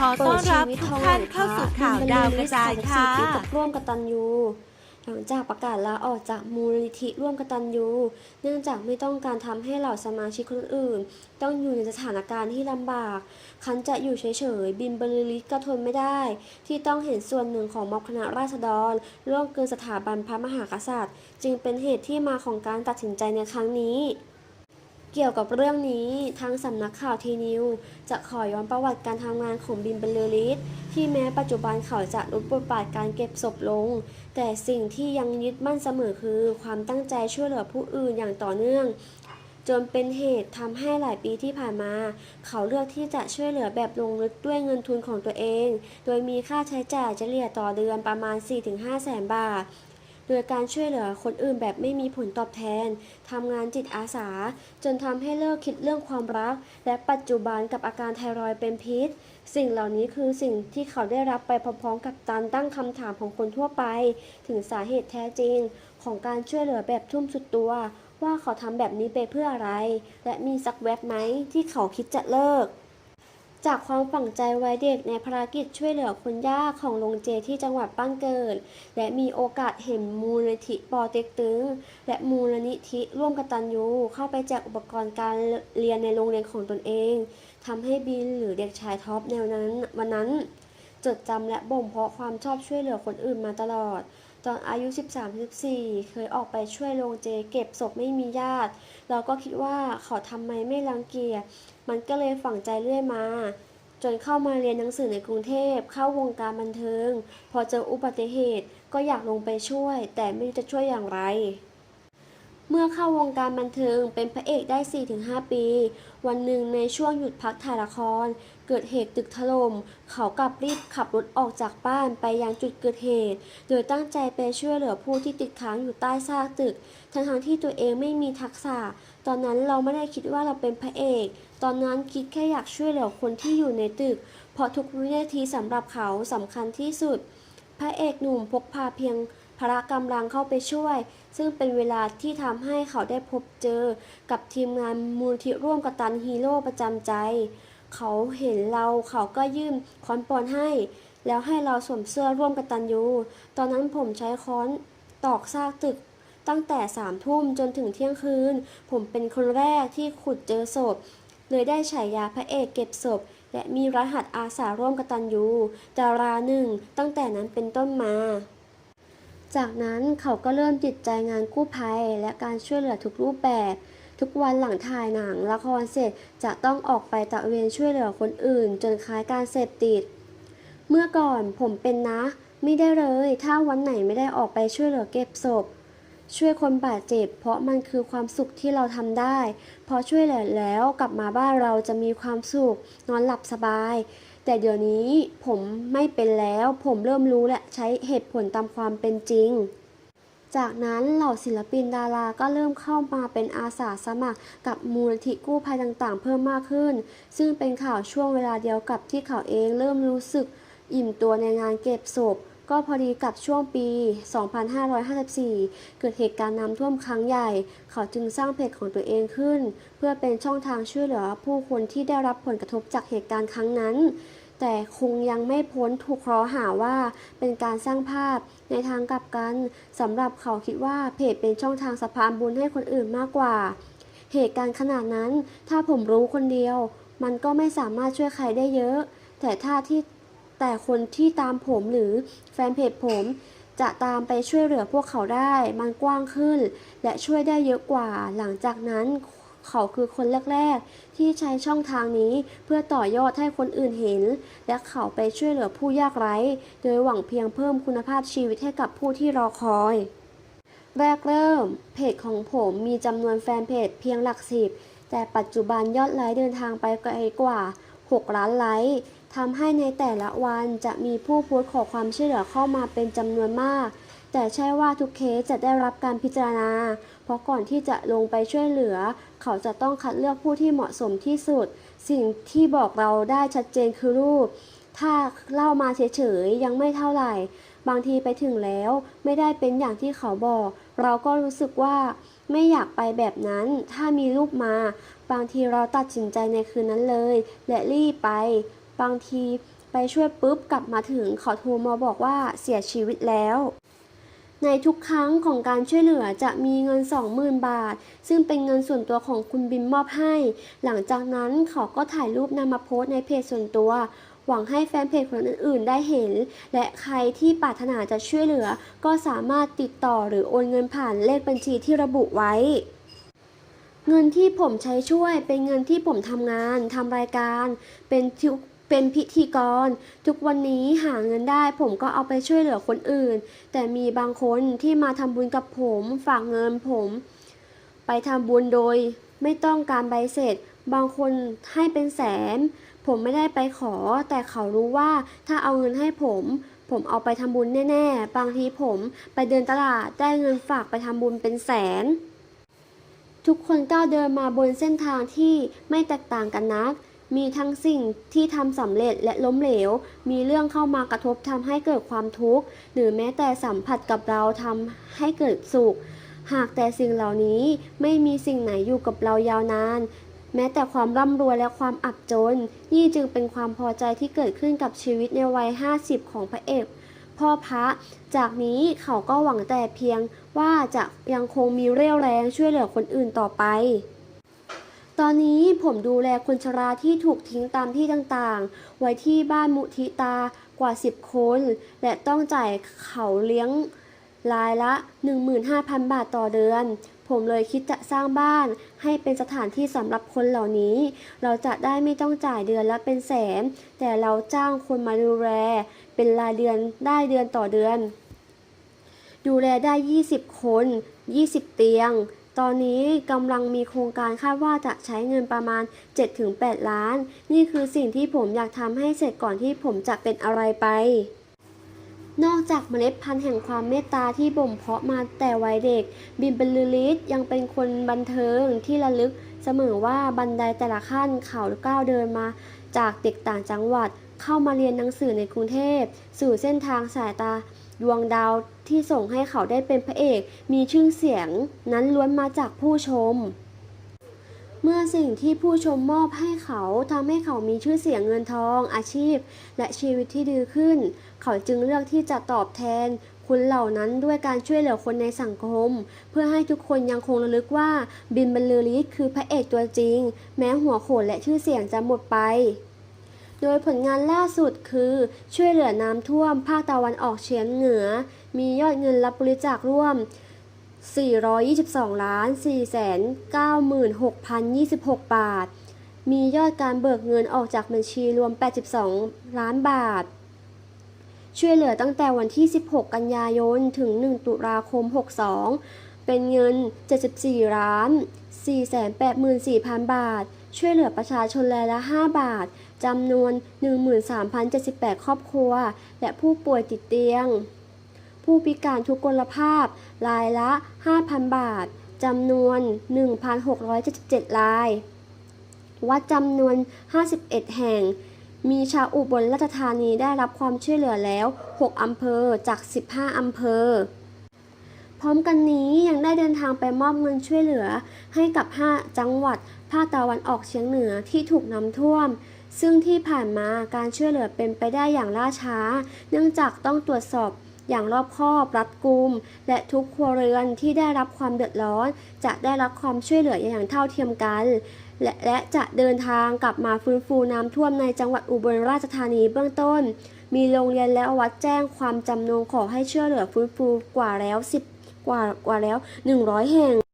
ขอต้อนรับทุกท่านเข้าสู่ข่าวดาวกระจายค่ะที่ตกร่วมกตันยูหลังจากประกาศลาออกจากมูลนิธิร่วมกตันยูเนื่องจากไม่ต้องการทำให้เหล่าสมาชิกคนอื่น ต้องอยู่ในสถานการณ์ที่ลำบาก คันจะอยู่เฉยๆ บินบรรลือฤทธิ์ก็ทนไม่ได้ ที่ต้องเห็นส่วนหนึ่งของม็อบคณะราษฎรร่วมเกินสถาบันพระมหากษัตริย์ จึงเป็นเหตุที่มาของการตัดสินใจในครั้งนี้ เกี่ยวกับเรื่องนี้ทางสำนักข่าวทีนิวจะขอย้อนประวัติการทำงานของบินบรรลือฤทธิ์ที่แม้ปัจจุบันเขาจะลดบทบาทการเก็บศพลง แต่สิ่งที่ยังยึดมั่นเสมอคือ ความตั้งใจช่วยเหลือผู้อื่นอย่างต่อเนื่อง จนเป็นเหตุทำให้หลายปีที่ผ่านมา เขาเลือกที่จะช่วยเหลือแบบลงลึกด้วยเงินทุนของตัวเอง โดยมีค่าใช้จ่ายเฉลี่ยต่อเดือนประมาณ 4-5แสนบาท โดยการช่วยเหลือคนอื่นแบบไม่มีผลตอบแทนทำงานจิตอาสา จนทำให้เลิกคิดเรื่องความรัก และปัจจุบันกับอาการไทรอยเป็นพิษ สิ่งเหล่านี้คือสิ่งที่เขาได้รับไปพร้อมๆกับการตั้งคำถามของคนทั่วไป ถึงสาเหตุแท้จริง ของการช่วยเหลือแบบทุ่มสุดตัว ว่าเขาทำแบบนี้ไปเพื่ออะไร และมีสักแวบไหมที่เขาคิดจะเลิก จากความฝังใจไว้เด็กในภารกิจช่วยเหลือคนยากของโรงเจที่จังหวัดบ้านเกิด และมีโอกาสเห็นมูลนิธิปอเต็กตึง และมูลนิธิร่วมกตัญญูเข้าไปแจกอุปกรณ์การเรียนในโรงเรียนของตนเองทำให้บินหรือเด็กชายท็อปแนวนั้นวันนั้น จดจำและบ่มเพาะความชอบช่วยเหลือคนอื่นมาตลอด ตอนอายุ 13-14 เคยออกไปช่วยโรงเจเก็บศพไม่มีญาติ เราก็คิดว่าเขาทำไมไม่รังเกียจ มันก็เลยฝังใจเรื่อยมา จนเข้ามาเรียนหนังสือในกรุงเทพ เข้าวงการบันเทิง พอเจออุบัติเหตุก็อยากลงไปช่วย แต่ไม่รู้จะช่วยอย่างไร เมื่อเข้าวงการบันเทิงเป็นพระเอกได้ 4-5 ปี วันหนึ่งในช่วงหยุดพักถ่ายละคร เกิดเหตุตึกถล่ม เขากลับรีบขับรถออกจากบ้านไปยังจุดเกิดเหตุ โดยตั้งใจไปช่วยเหลือผู้ที่ติดค้างอยู่ใต้ซากตึก ทั้งๆที่ตัวเองไม่มีทักษะ ตอนนั้นเราไม่ได้คิดว่าเราเป็นพระเอก ตอนนั้นคิดแค่อยากช่วยเหลือคนที่อยู่ในตึก เพราะทุกวินาทีสำหรับเขาสำคัญที่สุด พระเอกหนุ่มพกพาเพียงพละกำลังเข้าไปช่วย ซึ่งเป็นเวลาที่ทำให้เขาได้พบเจอ กับทีมงานมูลที่ร่วมกตันฮีโร่ประจำใจ เขาเห็นเราเขาก็ยื่นค้อนปอนให้ แล้วให้เราสวมเสื้อร่วมกตันยู ตอนนั้นผมใช้ค้อนตอกซากตึก ตั้งแต่สามทุ่มจนถึงเที่ยงคืน ผมเป็นคนแรกที่ขุดเจอศพ เลยได้ฉายาพระเอกเก็บศพ และมีรหัสอาสาร่วมกตันยูดาราหนึ่งตั้งแต่นั้นเป็นต้นมาจากนั้นเขาก็เริ่มจิตใจงานกู้ภัยและการช่วยเหลือทุกรูปแบบ ทุกวันหลังถ่ายหนังละครเสร็จจะต้องออกไปตระเวนช่วยเหลือคนอื่น จนคล้ายการเสพติด เมื่อก่อนผมเป็นนะ ไม่ได้เลย ถ้าวันไหนไม่ได้ออกไปช่วยเหลือเก็บศพ ช่วยคนบาดเจ็บ เพราะมันคือความสุขที่เราทำได้ พอช่วยเหลือแล้วกลับมาบ้านเราจะมีความสุข นอนหลับสบาย แต่เดี๋ยวนี้ผมไม่เป็นแล้ว ผมเริ่มรู้และใช้เหตุผลตามความเป็นจริง จากนั้นเหล่าศิลปินดาราก็เริ่มเข้ามาเป็นอาสาสมัคร กับมูลที่กู้ภัยต่างๆ เพิ่มมากขึ้น ซึ่งเป็นข่าวช่วงเวลาเดียวกับที่เขาเองเริ่มรู้สึก อิ่มตัวในงานเก็บศพ ก็พอดีกับช่วงปี 2554 เกิดเหตุการณ์น้ำท่วมครั้งใหญ่ เขาจึงสร้างเพจของตัวเองขึ้น เพื่อเป็นช่องทางช่วยเหลือผู้คนที่ได้รับผลกระทบจากเหตุการณ์ครั้งนั้น แต่คงยังไม่พ้นถูกคราะห์หาว่าเป็นการสร้างภาพในทางกลับกันสำหรับเขาคิดว่าเพจเป็นช่องทางสะพานบุญให้คนอื่นมากกว่า เหตุการณ์ขนาดนั้น ถ้าผมรู้คนเดียว มันก็ไม่สามารถช่วยใครได้เยอะ แต่ถ้าที่แต่คนที่ตามผมหรือแฟนเพจผม จะตามไปช่วยเหลือพวกเขาได้ มันกว้างขึ้น และช่วยได้เยอะกว่า หลังจากนั้น เขาคือคนแรก ๆ ที่ใช้ช่องทางนี้เพื่อต่อยอดให้คนอื่นเห็น และเขาไปช่วยเหลือผู้ยากไร้ โดยหวังเพียงเพิ่มคุณภาพชีวิตให้กับผู้ที่รอคอยแรกเริ่ม เพจของผมมีจำนวนแฟนเพจเพียงหลักสิบ แต่ปัจจุบันยอดไลค์เดินทางไปไกลกว่า 6 ล้านไลค์ทำให้ในแต่ละวันจะมีผู้โพสต์ขอความช่วยเหลือเข้ามาเป็นจำนวนมาก แต่ใช่ว่าทุกเคสจะได้รับการพิจารณา เพราะก่อนที่จะลงไปช่วยเหลือ เขาจะต้องคัดเลือกผู้ที่เหมาะสมที่สุด สิ่งที่บอกเราได้ชัดเจนคือรูป ถ้าเล่ามาเฉยๆยังไม่เท่าไหร่ บางทีไปถึงแล้วไม่ได้เป็นอย่างที่เขาบอก เราก็รู้สึกว่าไม่อยากไปแบบนั้น ถ้ามีรูปมา บางทีเราตัดสินใจในคืนนั้นเลย และรีบไป บางทีไปช่วยปุ๊บกลับมาถึงเขาโทรมาบอกว่าเสียชีวิตแล้ว ในทุกครั้งของการช่วยเหลือจะมีเงิน 20,000 บาท ซึ่งเป็นเงินส่วนตัวของคุณบิมมอบให้ หลังจากนั้นเขาก็ถ่ายรูปนำมาโพสต์ในเพจส่วนตัว หวังให้แฟนเพจคนอื่นๆ ได้เห็น และใครที่ปรารถนาจะช่วยเหลือ ก็สามารถติดต่อหรือโอนเงินผ่านเลขบัญชีที่ระบุไว้เงินที่ผมใช้ช่วยเป็นเงินที่ผมทำงานทำรายการ เป็นทุก เป็นพิธีกร ทุกวันนี้หาเงินได้ผมก็เอาไปช่วยเหลือคนอื่น แต่มีบางคนที่มาทำบุญกับผมฝากเงินผม ไปทำบุญโดย ไม่ต้องการใบเสร็จ บางคนให้เป็นแสน ผมไม่ได้ไปขอ แต่เขารู้ว่าถ้าเอาเงินให้ผม ผมเอาไปทำบุญแน่ๆ บางทีผมไปเดินตลาดได้เงินฝากไปทำบุญเป็นแสนทุกคนก้าวเดินมาบนเส้นทางที่ไม่แตกต่างกันนัก มีทั้งสิ่งที่ทำสำเร็จและล้มเหลว มีเรื่องเข้ามากระทบทำให้เกิดความทุกข์ หรือแม้แต่สัมผัสกับเราทำให้เกิดสุข หากแต่สิ่งเหล่านี้ไม่มีสิ่งไหนอยู่กับเรายาวนาน แม้แต่ความร่ำรวยและความอับจน นี่จึงเป็นความพอใจที่เกิดขึ้นกับชีวิตในวัย 50 ของพระเอกพ่อพระ จากนี้เขาก็หวังแต่เพียงว่าจะยังคงมีเรี่ยวแรงช่วยเหลือคนอื่นต่อไป ตอนนี้ผมดูแลคนชราที่ถูกทิ้งตามที่ต่างๆ ไว้ที่บ้านมุทิตากว่า 10 คน และต้องจ่ายเขาเลี้ยงรายละ 15,000 บาทต่อเดือน ผมเลยคิดจะสร้างบ้านให้เป็นสถานที่สำหรับคนเหล่านี้ เราจะได้ไม่ต้องจ่ายเดือนละเป็นแสน แต่เราจ้างคนมาดูแล เป็นรายเดือนได้เดือนต่อเดือน ดูแลได้ 20 คน 20 เตียง ตอนนี้กำลังมีโครงการคาดว่าจะใช้เงินประมาณ 7-8 ล้าน นี่คือสิ่งที่ผมอยากทำให้เสร็จก่อนที่ผมจะเป็นอะไรไปนอกจากเมล็ดพันธุ์แห่งความเมตตาที่บ่มเพาะมาแต่วัยเด็ก บิมเบลลือลิสยังเป็นคนบันเทิงที่ระลึกเสมอว่าบันไดแต่ละขั้นเขาก้าวเดินมา จากเด็กต่างจังหวัดเข้ามาเรียนหนังสือในกรุงเทพ สู่เส้นทางสายตา ดวงดาวที่ส่งให้เขาได้เป็นพระเอกมีชื่อเสียงนั้นล้วนมาจากผู้ชม เมื่อสิ่งที่ผู้ชมมอบให้เขาทำให้เขามีชื่อเสียงเงินทอง อาชีพ และชีวิตที่ดีขึ้น เขาจึงเลือกที่จะตอบแทนคุณเหล่านั้นด้วยการช่วยเหลือคนในสังคม เพื่อให้ทุกคนยังคงระลึกว่าบินบรรลือฤทธิ์คือพระเอกตัวจริง แม้หัวโขนและชื่อเสียงจะหมดไป โดยผลงานล่าสุดคือ ช่วยเหลือน้ำท่วม ภาคตะวันออกเฉียงเหนือ มียอดเงินรับบริจาคร่วม 422 ล้าน 496,026 บาท มียอดการเบิกเงินออกจากบัญชีรวม 82 ล้านบาท ช่วยเหลือตั้งแต่วันที่ 16 กันยายน ถึง 1 ตุลาคม 62 เป็นเงิน 74 ล้าน 484,000 บาทช่วยเหลือประชาชนรายละ 5 บาท จำนวน 13,078 ครอบครัว และผู้ป่วยติดเตียง ผู้พิการทุกกลภาพ รายละ 5,000 บาท จำนวน 1,677 ราย วัดจำนวน 51 แห่ง มีชาวอุบลราชธานีได้รับความช่วยเหลือแล้ว 6 อำเภอจาก 15 อำเภอ พร้อมกันนี้ยังได้เดินทางไปมอบเงินช่วยเหลือ ให้กับ 5 จังหวัดภาคตะวันออกเฉียงเหนือที่ถูกน้ำท่วม ซึ่งที่ผ่านมาการช่วยเหลือเป็นไปได้อย่างล่าช้า เนื่องจากต้องตรวจสอบอย่างรอบคอบรัดกุม และทุกครัวเรือนที่ได้รับความเดือดร้อน จะได้รับความช่วยเหลืออย่างเท่าเทียมกัน และและจะเดินทางกลับมาฟื้นฟูน้ำท่วมในจังหวัดอุบลราชธานีเบื้องต้น มีโรงเรียนและวัดแจ้งความจำนงขอให้ช่วยเหลือฟื้นฟูกว่าแล้ว 10 กว่ากว่าแล้ว 100 แห่ง